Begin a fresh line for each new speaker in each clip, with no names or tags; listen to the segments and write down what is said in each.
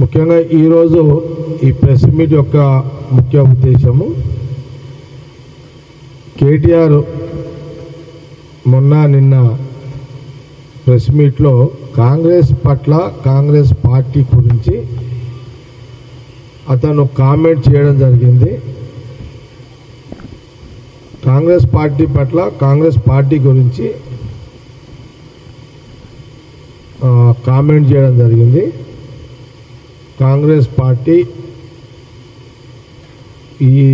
ముఖ్యంగా ఈరోజు ఈ ప్రెస్ మీట్ యొక్క ముఖ్య ఉద్దేశము కేటీఆర్ మొన్న నిన్న ప్రెస్ మీట్లో కాంగ్రెస్ పట్ల కాంగ్రెస్ పార్టీ గురించి అతను కామెంట్ చేయడం జరిగింది. కాంగ్రెస్ పార్టీ పట్ల కాంగ్రెస్ పార్టీ గురించి కామెంట్ చేయడం జరిగింది. కాంగ్రెస్ పార్టీ ఈ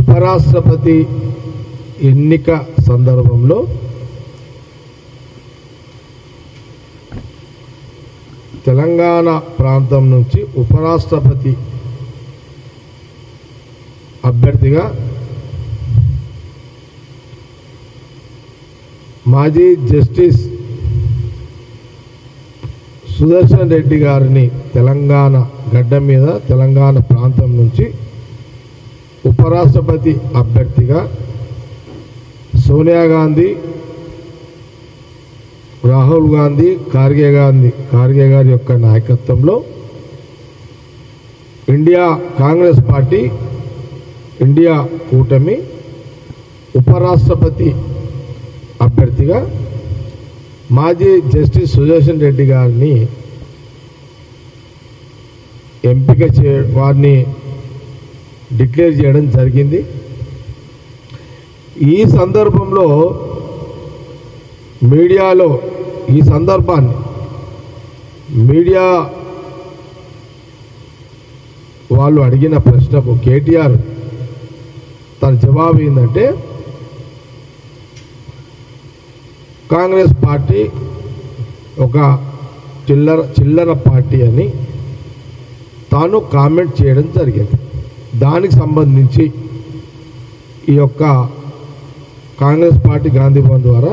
ఉపరాష్ట్రపతి ఎన్నిక సందర్భంలో తెలంగాణ ప్రాంతం నుంచి ఉపరాష్ట్రపతి అభ్యర్థిగా మాజీ జస్టిస్ సుదర్శన్ రెడ్డి గారిని తెలంగాణ గడ్డ మీద తెలంగాణ ప్రాంతం నుంచి ఉపరాష్ట్రపతి అభ్యర్థిగా సోనియా గాంధీ రాహుల్ గాంధీ ఖార్గే గాంధీ. ఖార్గే గారి యొక్క నాయకత్వంలో ఇండియా కాంగ్రెస్ పార్టీ ఇండియా కూటమి ఉపరాష్ట్రపతి అభ్యర్థిగా మాజీ జస్టిస్ సుదర్శన్ రెడ్డి గారిని ఎంపిక చే వారిని డిక్లేర్ చేయడం జరిగింది. ఈ సందర్భంలో మీడియాలో ఈ సందర్భాన్ని మీడియా వాళ్ళు అడిగిన ప్రశ్నకు కేటీఆర్ తన జవాబు ఏంటంటే కాంగ్రెస్ పార్టీ ఒక చిల్లర చిల్లర పార్టీ అని తాను కామెంట్ చేయడం జరిగింది. దానికి సంబంధించి ఈ యొక్క కాంగ్రెస్ పార్టీ గాంధీ భవన్ ద్వారా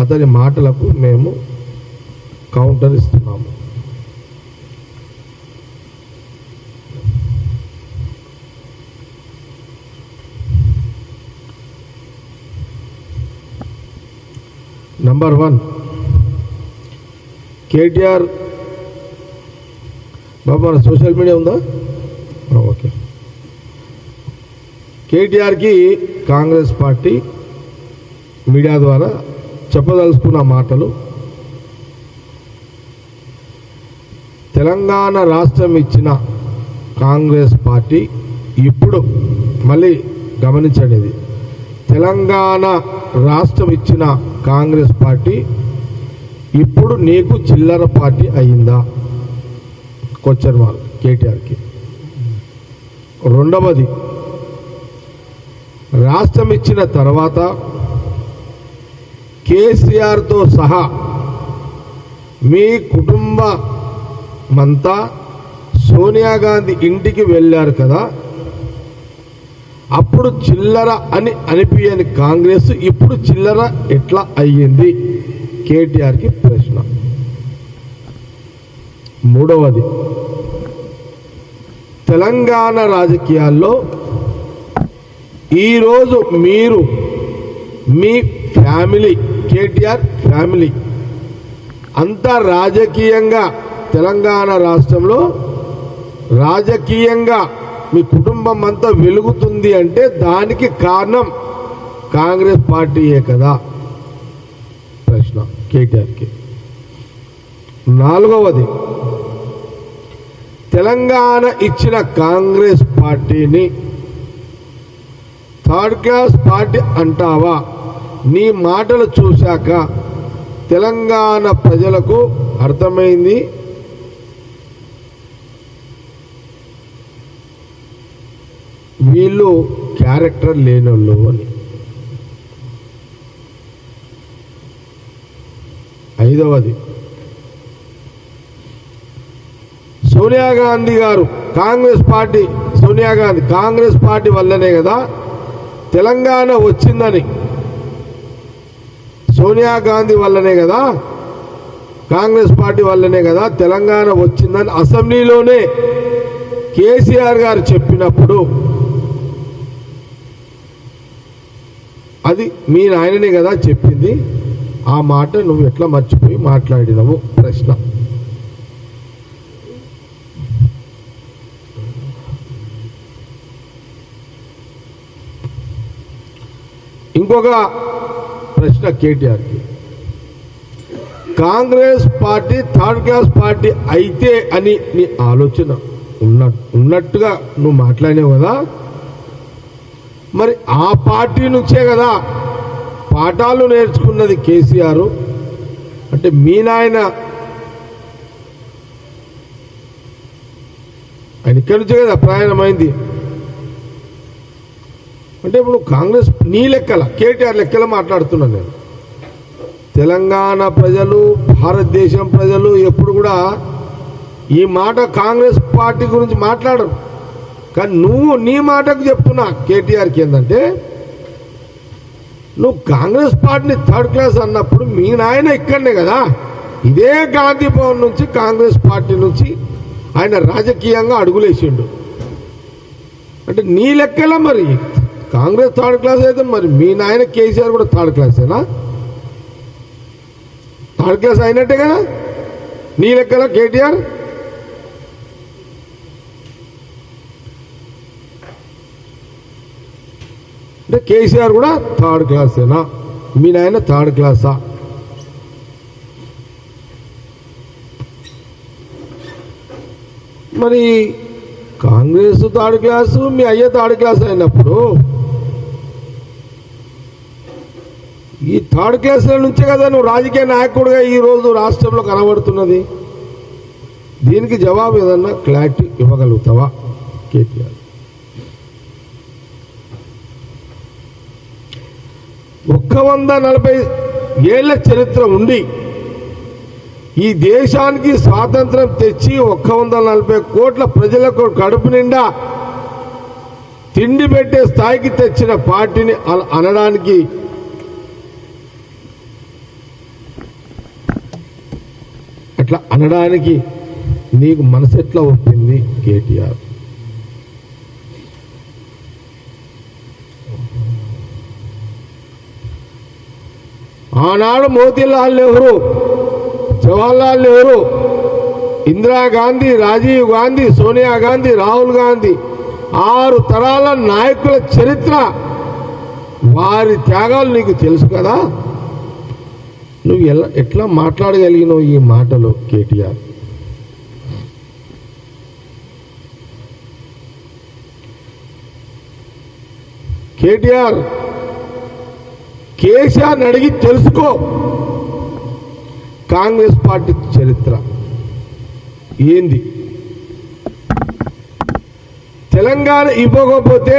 అతని మాటలకు మేము కౌంటర్ ఇస్తున్నాము. నంబర్ వన్ కేటీఆర్ బాబు మన సోషల్ మీడియా ఉందా? ఓకే. కేటీఆర్కి కాంగ్రెస్ పార్టీ మీడియా ద్వారా చెప్పదలుచుకున్న మాటలు. తెలంగాణ రాష్ట్రం ఇచ్చిన కాంగ్రెస్ పార్టీ ఇప్పుడు మళ్ళీ గమనించండి. తెలంగాణ రాష్ట్రం ఇచ్చిన కాంగ్రెస్ పార్టీ ఇప్పుడు నీకు చిల్లర పార్టీ అయిందా? క్వశ్చన్ మార్క్ కేటీఆర్కి రెండవది రాష్ట్రం ఇచ్చిన తర్వాత కేసీఆర్తో సహా మీ కుటుంబమంతా సోనియా గాంధీ ఇంటికి వెళ్ళారు కదా అప్పుడు చిల్లర అని అనిపించని కాంగ్రెస్ ఇప్పుడు చిల్లర ఎట్లా అయ్యింది? కేటీఆర్కి ప్రశ్న. మూడవది తెలంగాణ రాజకీయాల్లో ఈరోజు మీరు మీ ఫ్యామిలీ కేటీఆర్ ఫ్యామిలీ. అంతా రాజకీయంగా తెలంగాణ రాష్ట్రంలో రాజకీయంగా మీ కుటుంబం అంతా వెలుగుతుంది అంటే దానికి కారణం కాంగ్రెస్ పార్టీయే కదా? ప్రశ్న కేటీఆర్కి. నాలుగవది తెలంగాణ ఇచ్చిన కాంగ్రెస్ పార్టీని థర్డ్ క్లాస్ పార్టీ అంటావా? నీ మాటలు చూశాక తెలంగాణ ప్రజలకు అర్థమైంది. వీళ్ళు క్యారెక్టర్ లేనోళ్ళు అని. ఐదవది సోనియా గాంధీ గారు కాంగ్రెస్ పార్టీ సోనియా గాంధీ కాంగ్రెస్ పార్టీ వల్లనే కదా తెలంగాణ వచ్చిందని. సోనియా గాంధీ వల్లనే కదా కాంగ్రెస్ పార్టీ వల్లనే కదా తెలంగాణ వచ్చిందని అసెంబ్లీలోనే కేసీఆర్ గారు చెప్పినప్పుడు అది మీ నాయననే కదా చెప్పింది. ఆ మాట నువ్వు ఎట్లా మర్చిపోయి మాట్లాడినవు? ప్రశ్న. ఇంకొక ప్రశ్న కేటీఆర్కి Congress party third class party అయితే అని నీ ఆలోచన ఉన్న ఉన్నట్టుగా నువ్వు మాట్లాడినావు కదా. మరి ఆ పార్టీ నుంచే కదా పాఠాలు నేర్చుకున్నది కేసీఆర్. అంటే మీ నాయన ఆయన ఇక్కడి నుంచే కదా ప్రయాణమైంది. అంటే ఇప్పుడు కాంగ్రెస్ నీ లెక్కల కేటీఆర్ లెక్కల మాట్లాడుతున్నాను నేను. తెలంగాణ ప్రజలు భారతదేశం ప్రజలు ఎప్పుడు కూడా ఈ మాట కాంగ్రెస్ పార్టీ గురించి మాట్లాడరు. కానీ నువ్వు నీ మాటకు చెప్తున్నా కేటీఆర్కి ఏంటంటే నువ్వు కాంగ్రెస్ పార్టీని థర్డ్ క్లాస్ అన్నప్పుడు మీ నాయన ఇక్కడనే కదా. ఇదే గాంధీ భవన్ నుంచి కాంగ్రెస్ పార్టీ నుంచి ఆయన రాజకీయంగా అడుగులేసిండు. అంటే నీ లెక్కల మరి. కాంగ్రెస్ థర్డ్ క్లాస్ అయితే మరి మీ నాయన కేసీఆర్ కూడా థర్డ్ క్లాసేనా థర్డ్ క్లాస్ అయినట్టే కదా? నీ లెక్కలో కేటీఆర్? అంటే కేసీఆర్ కూడా థర్డ్ క్లాసేనా మీ నాయన థర్డ్ క్లాసా? మరి కాంగ్రెస్ థర్డ్ క్లాసు మీ అయ్య థర్డ్ క్లాస్ అయినప్పుడు ఈ థర్డ్ క్లాసుల నుంచే కదా నువ్వు రాజకీయ నాయకుడిగా ఈ రోజు రాష్ట్రంలో కనబడుతున్నది. దీనికి జవాబు ఏదన్నా క్లారిటీ ఇవ్వగలుగుతావా? కేటీఆర్. ఒక్క వంద నలభై ఏళ్ళ చరిత్ర ఉండి ఈ దేశానికి స్వాతంత్రం తెచ్చి ఒక్క వంద నలభై కోట్ల ప్రజలకు కడుపు నిండా తిండి పెట్టే స్థాయికి తెచ్చిన పార్టీని అనడానికి అట్లా అనడానికి నీకు మనసు ఎట్లా ఒప్పింది? కేటీఆర్. ఆనాడు మోతీలాల్ నెహ్రూ జవహర్లాల్ నెహ్రూ ఇందిరాగాంధీ రాజీవ్ గాంధీ సోనియా గాంధీ రాహుల్ గాంధీ ఆరు తరాల నాయకుల చరిత్ర వారి త్యాగాలు నీకు తెలుసు కదా? నువ్వు ఎలా ఎట్లా మాట్లాడగలిగినావు ఈ మాటలు కేటీఆర్? కేటీఆర్ కేసీఆర్ని అడిగి తెలుసుకో. కాంగ్రెస్ పార్టీ చరిత్ర. ఏంది? తెలంగాణ ఇవ్వకపోతే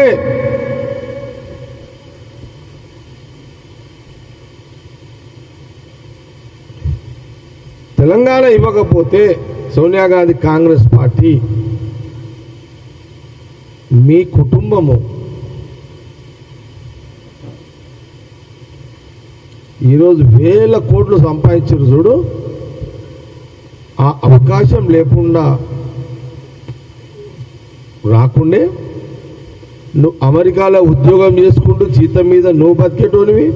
తెలంగాణ ఇవ్వకపోతే సోనియా గాంధీ కాంగ్రెస్ పార్టీ మీ కుటుంబము ఈరోజు వేల కోట్లు సంపాదించారు చూడు. ఆ అవకాశం లేకుండా రాకుండే నువ్వు అమెరికాలో ఉద్యోగం చేసుకుంటూ జీతం మీద నువ్వు బతికేటోనివి.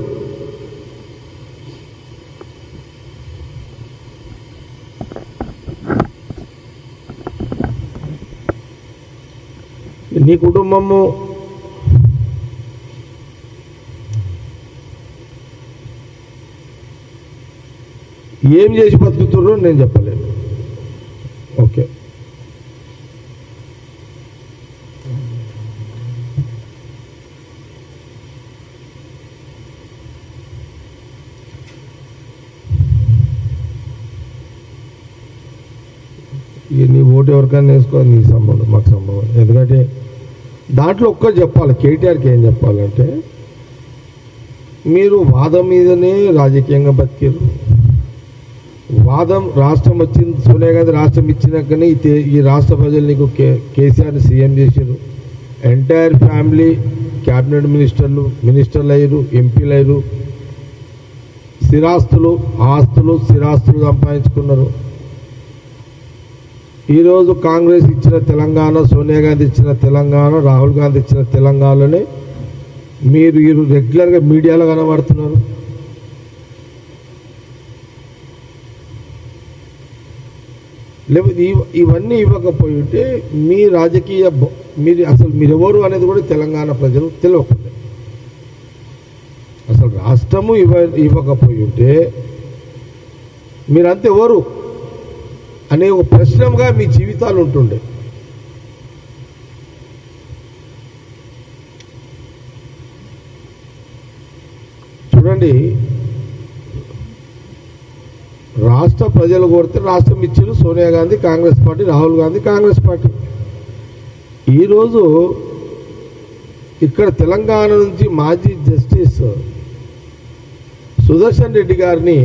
నీ కుటుంబము. ఏం చేసి బతుకుతుర్రో నేను చెప్పలేను. ఓకే. ఇక నీ ఓటు ఎవరికైనా వేసుకో నీ సంబంధం మాకు సంబంధం. ఎందుకంటే దాంట్లో ఒక్క చెప్పాలి. కేటీఆర్కి ఏం చెప్పాలంటే మీరు వాదం మీదనే రాజకీయంగా బతికారు వాదం రాష్ట్రం వచ్చింది సోనియా గాంధీ రాష్ట్రం ఇచ్చినాకనే ఈ రాష్ట్ర ప్రజలు నీకు కే కేసీఆర్ని సీఎం చేశారు ఎంటైర్ ఫ్యామిలీ క్యాబినెట్ మినిస్టర్లు మినిస్టర్లు అయ్యారు ఎంపీలు అయ్యారు స్థిరాస్తులు ఆస్తులు స్థిరాస్తులు సంపాదించుకున్నారు. ఈరోజు కాంగ్రెస్ ఇచ్చిన తెలంగాణ సోనియా గాంధీ ఇచ్చిన తెలంగాణ రాహుల్ గాంధీ ఇచ్చిన తెలంగాణలోనే మీరు ఈ రెగ్యులర్గా మీడియాలో కనబడుతున్నారు. లేకపోతే ఇవన్నీ ఇవ్వకపోయి ఉంటే మీ రాజకీయ బ- మీరు అసలు మీరు ఎవరు అనేది కూడా తెలంగాణ ప్రజలు తెలియకుండా అసలు రాష్ట్రము ఇవ్వ ఇవ్వకపోయి ఉంటే మీరంతా ఎవరు? అనే ఒక ప్రశ్నగా మీ జీవితాలు ఉంటుండే. చూడండి రాష్ట్ర ప్రజలు కోరితే రాష్ట్రం ఇచ్చారు సోనియా గాంధీ కాంగ్రెస్ పార్టీ రాహుల్ గాంధీ కాంగ్రెస్ పార్టీ. ఈరోజు ఇక్కడ తెలంగాణ నుంచి మాజీ జస్టిస్ సుదర్శన్ రెడ్డి గారిని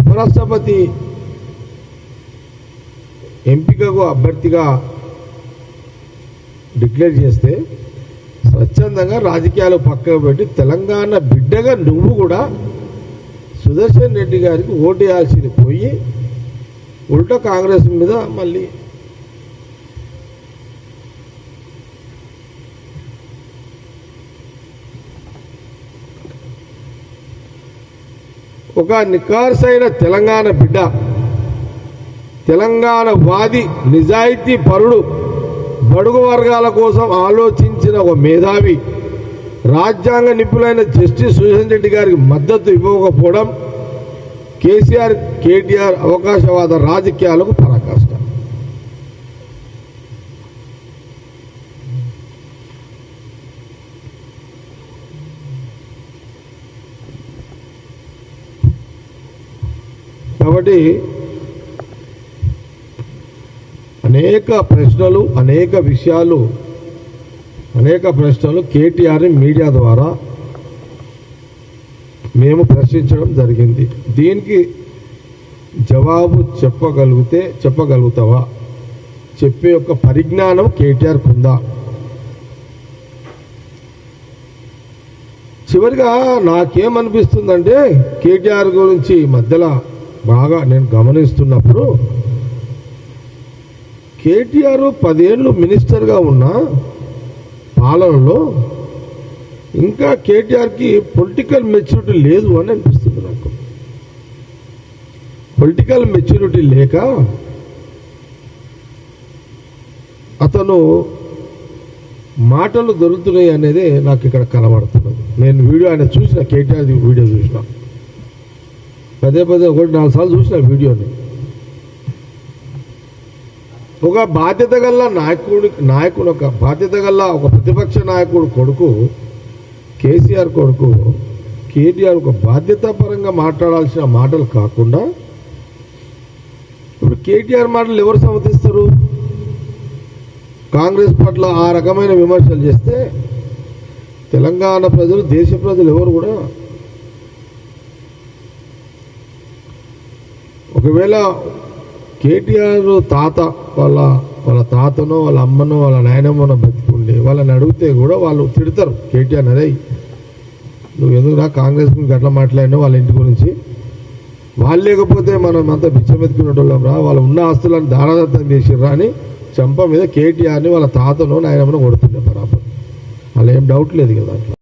ఉపరాష్ట్రపతి ఎంపికకు అభ్యర్థిగా డిక్లేర్ చేస్తే స్వచ్ఛందంగా రాజకీయాలు పక్కకు పెట్టి తెలంగాణ బిడ్డగా నువ్వు కూడా సుదర్శన్ రెడ్డి గారికి ఓటు వేయాల్సింది పోయి ఉల్టా కాంగ్రెస్ మీద మళ్ళీ ఒక నికార్సైన తెలంగాణ బిడ్డ తెలంగాణ వాది నిజాయితీ పరుడు బడుగు వర్గాల కోసం ఆలోచించిన ఒక మేధావి రాజ్యాంగ నిపుణులైన జస్టిస్ సుశీల్ రెడ్డి గారికి మద్దతు ఇవ్వకపోవడం కేసీఆర్ కేటీఆర్ అవకాశవాద రాజకీయాలకు పరాకాష్ట. కాబట్టి అనేక ప్రశ్నలు అనేక విషయాలు అనేక ప్రశ్నలు కేటీఆర్ మీడియా ద్వారా మేము ప్రశ్నించడం జరిగింది. దీనికి జవాబు చెప్పగలిగితే చెప్పగలుగుతావా? చెప్పే యొక్క పరిజ్ఞానం కేటీఆర్ ఉందా? చివరిగా నాకేమనిపిస్తుందంటే కేటీఆర్ గురించి మధ్యలో బాగా నేను గమనిస్తున్నప్పుడు కేటీఆర్ పదేళ్ళు మినిస్టర్గా ఉన్న పాలనలో ఇంకా కేటీఆర్కి పొలిటికల్ మెచ్యూరిటీ లేదు అని అనిపిస్తుంది నాకు. పొలిటికల్ మెచ్యూరిటీ లేక అతను మాటలు దొరుకుతున్నాయి అనేది నాకు ఇక్కడ కనబడుతున్నది. నేను వీడియో ఆయన చూసిన కేటీఆర్ వీడియో చూసిన. పదే పదే ఒకటి నాలుగు సార్లు చూసిన వీడియోని. ఒక బాధ్యత గల నాయకుడి నాయకుడు ఒక బాధ్యత గల ఒక ప్రతిపక్ష నాయకుడు కొడుకు కేసీఆర్ కొడుకు కేటీఆర్ ఒక బాధ్యతాపరంగా మాట్లాడాల్సిన మాటలు కాకుండా ఇప్పుడు కేటీఆర్ మాటలు ఎవరు సమర్థిస్తారు? కాంగ్రెస్ పట్ల ఆ రకమైన విమర్శలు చేస్తే తెలంగాణ ప్రజలు దేశ ప్రజలు ఎవరు కూడా ఒకవేళ కేటీఆర్ తాత వాళ్ళ వాళ్ళ తాతనో వాళ్ళ అమ్మనో వాళ్ళ నాయనమ్మనో బతికుండి వాళ్ళని అడిగితే కూడా వాళ్ళు తిడతారు. కేటీఆర్ అదే నువ్వు ఎందుకురా కాంగ్రెస్ గురించి గట్ల మాట్లాడినావు వాళ్ళ ఇంటి గురించి? వాళ్ళు లేకపోతే మనం అంతా బిచ్చమెత్తుకునేటోళ్ళం రా వాళ్ళు ఉన్న ఆస్తులను దానదత్తం చేసిర్రా అని చంప మీద కేటీఆర్ని వాళ్ళ తాతను నాయనమ్మను కొడుతుండే బరాబర్ అలా ఏం డౌట్ లేదు కదా అట్లా.